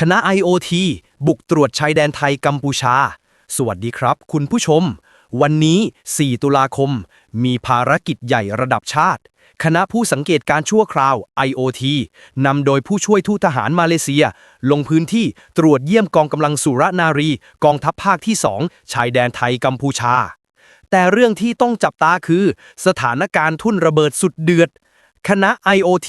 คณะ IoT บุกตรวจชายแดนไทยกัมพูชา สวัสดีครับ คุณผู้ชม วันนี้ 4 ตุลาคม มีภารกิจใหญ่ระดับชาติ คณะผู้สังเกตการชั่วคราว IoT นำโดยผู้ช่วยทูตทหารมาเลเซีย ลงพื้นที่ตรวจเยี่ยมกองกำลังสุรนารี กองทัพภาคที่ 2 ชายแดนไทยกัมพูชา แต่เรื่องที่ต้องจับตาคือ สถานการณ์ทุ่นระเบิดสุดเดือด คณะ IoT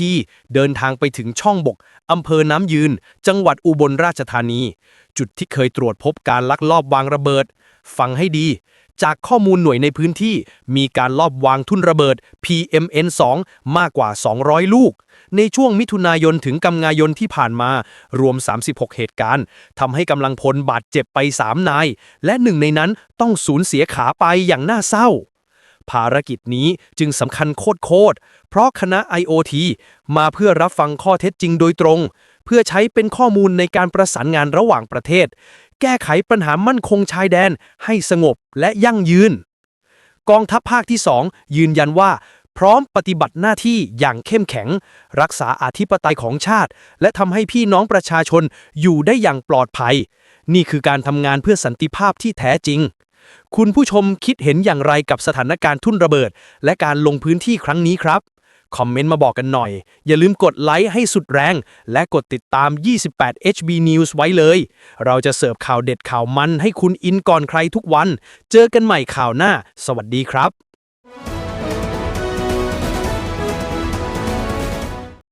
เดินทางไปถึงช่องบก อำเภอน้ำยืน จังหวัดอุบลราชธานี จุดที่เคยตรวจพบการลักลอบวางระเบิด ฟังให้ดี จากข้อมูลหน่วยในพื้นที่ มีการลอบวางทุ่นระเบิด PMN2 มากกว่า 200 ลูก ในช่วงมิถุนายนถึงกันยายนที่ผ่านมา รวม 36 เหตุการณ์ทำให้กำลังพลบาดเจ็บไป 3 นาย และหนึ่งในนั้นต้องสูญเสียขาไปอย่างน่าเศร้า ภารกิจนี้จึงสำคัญโคตรๆ เพราะคณะ IoT มาเพื่อรับฟังข้อเท็จจริงโดยตรง เพื่อใช้เป็นข้อมูลในการประสานงานระหว่างประเทศ แก้ไขปัญหามั่นคงชายแดนให้สงบและยั่งยืน กองทัพภาคที่ 2 ยืนยันว่า พร้อมปฏิบัติหน้าที่อย่างเข้มแข็ง รักษาอธิปไตยของชาติ และทำให้พี่น้องประชาชนอยู่ได้อย่างปลอดภัย นี่คือการทำงานเพื่อสันติภาพที่แท้จริง คุณผู้ชมคิดเห็นอย่างไรกับสถานการณ์ทุ่นระเบิด และการลงพื้นที่ครั้งนี้ครับ คอมเมนต์มาบอกกันหน่อย อย่าลืมกดไลค์ให้สุดแรง และกดติดตาม 28 HB News ไว้เลย เราจะเสิร์ฟข่าวเด็ดข่าวมันให้คุณอินก่อนใครทุกวัน เจอกันใหม่ข่าวหน้า สวัสดีครับ